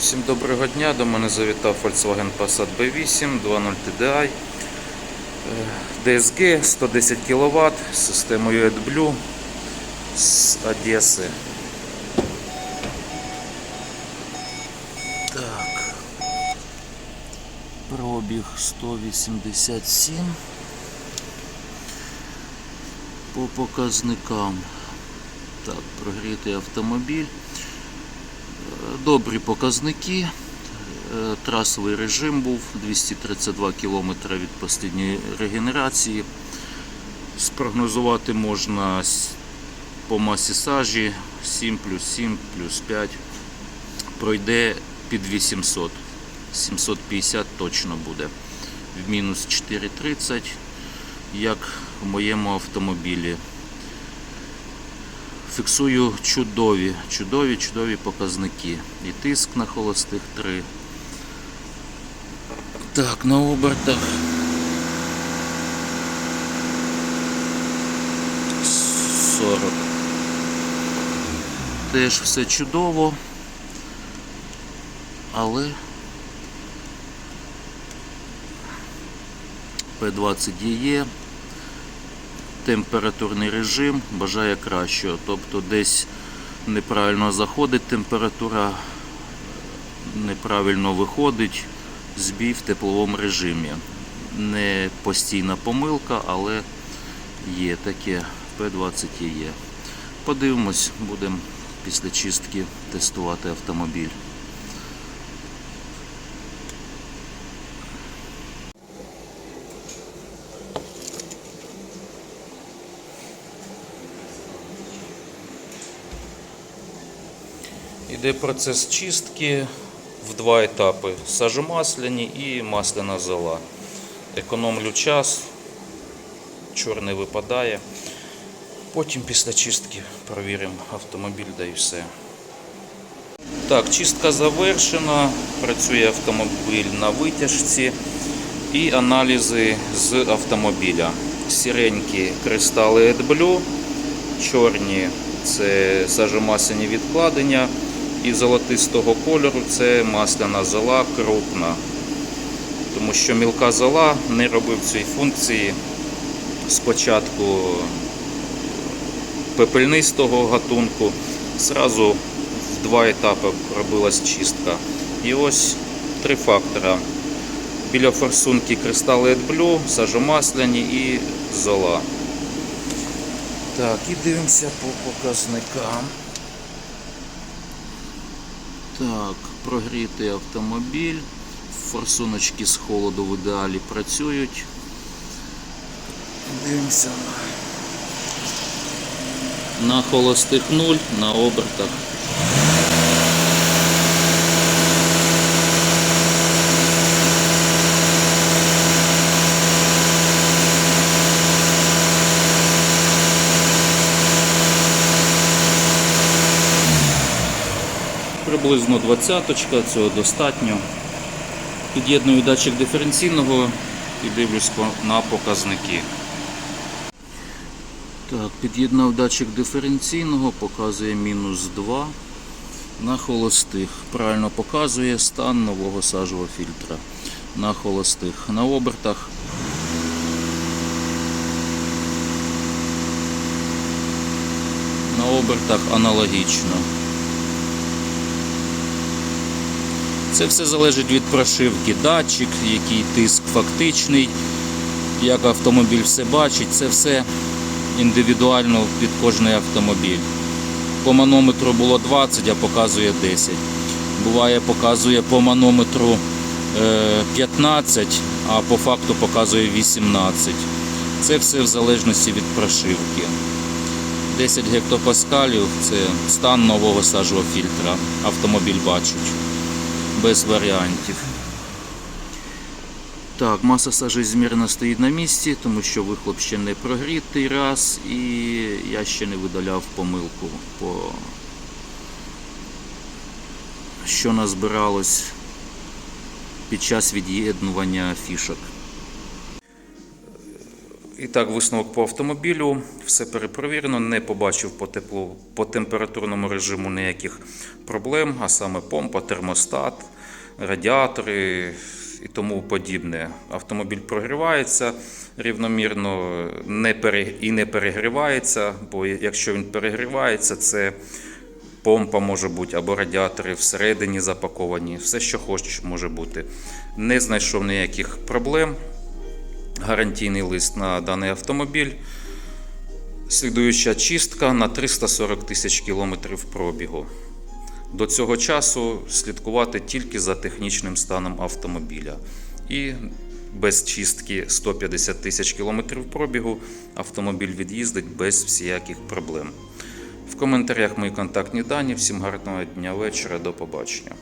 Всім доброго дня. До мене завітав Volkswagen Passat B8 2.0 TDI. DSG 110 кВт з системою AdBlue з Одеси. Так. Пробіг 187. По показникам. Так, прогрітий автомобіль. Добрі показники. Е, Трасовий режим був 232 км від останньої регенерації. Спрогнозувати можна по масі сажі 7 плюс 7 плюс 5. Пройде під 800. 750 точно буде. В мінус 4,30, як в моєму автомобілі. Фіксую чудові, чудові, чудові показники. І тиск на холостих 3. Так, на обертах. 40. Теж все чудово. Але П20 є температурний режим бажає кращого. Тобто десь неправильно заходить температура, неправильно виходить збій в тепловому режимі. Не постійна помилка, але є таке. П20 є. Подивимось, будемо після чистки тестувати автомобіль. Іде процес чистки в два етапи: сажомасляні і масляна зола. Економлю час, чорний випадає. Потім після чистки провіримо автомобіль да і все. Так, чистка завершена, працює автомобіль на витяжці і аналізи з автомобіля. Сіренькі кристали AdBlue, чорні це сажомасляні відкладення і золотистого кольору це масляна зола крупна. Тому що мілка зола не робив цієї функції спочатку пепельнистого гатунку. Зразу в два етапи робилась чистка. І ось три фактора. Біля форсунки кристали AdBlue, сажомасляні і зола. Так, і дивимося по показникам. Так, прогрітий автомобіль. Форсуночки з холоду в ідеалі працюють. Дивимося на, на холостих нуль, на обертах. Приблизно двадцяточка, цього достатньо. Під'єдную датчик диференційного і дивлюсь на показники. Так, під'єднав датчик диференційного, показує мінус 2 на холостих. Правильно показує стан нового сажового фільтра на холостих. На обертах на обертах аналогічно. Це все залежить від прошивки. Датчик, який тиск фактичний, як автомобіль все бачить, це все індивідуально під кожний автомобіль. По манометру було 20, а показує 10. Буває, показує по манометру е, 15, а по факту показує 18. Це все в залежності від прошивки. 10 гектопаскалів це стан нового сажового фільтра. Автомобіль бачить без варіантів. Так, маса сажі змірно стоїть на місці, тому що вихлоп ще не прогрітий раз, і я ще не видаляв помилку, по... що назбиралось під час від'єднування фішок. І так, висновок по автомобілю. Все перепровірено, не побачив по теплу, по температурному режиму ніяких проблем, а саме помпа, термостат, радіатори і тому подібне. Автомобіль прогрівається рівномірно не пере, і не перегрівається, бо якщо він перегрівається, це помпа може бути або радіатори всередині запаковані, все, що хоч може бути. Не знайшов ніяких проблем гарантійний лист на даний автомобіль. Слідуюча чистка на 340 тисяч кілометрів пробігу. До цього часу слідкувати тільки за технічним станом автомобіля. І без чистки 150 тисяч кілометрів пробігу автомобіль від'їздить без всяких проблем. В коментарях мої контактні дані. Всім гарного дня вечора. До побачення.